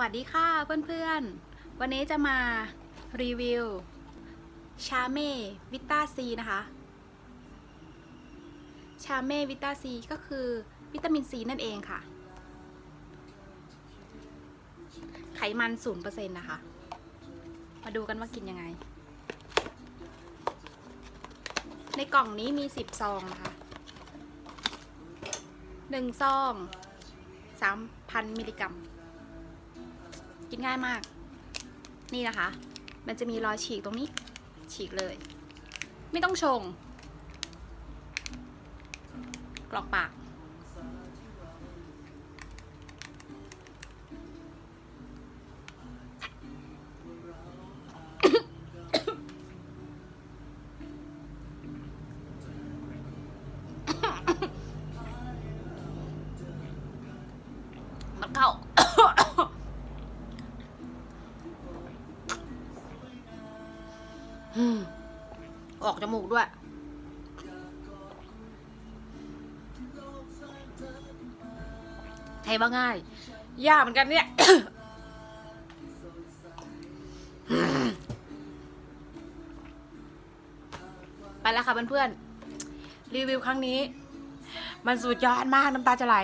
วัสดีค่ะเพื่อนๆ วันนี้จะมารีวิว ชาเม่วิต้าซีนะคะ ชาเม่วิต้าซีก็คือวิตามินซีนั่นเองค่ะ ไขมัน0%นะคะ มาดูกันว่ากินยังไง ในกล่องนี้มี10ซองนะคะ1ซอง3,000มิลลิกรัม กินง่ายมาก นี่นะคะ มันจะมีรอยฉีกตรงนี้ ฉีกเลย ไม่ต้องชง กรอกปาก มันเข้า ออกจมูกด้วยใช่ว่าง่าย ยากเหมือนกันเนี่ย ไปแล้วค่ะเพื่อนๆ รีวิวครั้งนี้ มันสุดยอดมากน้ำตาจะไหล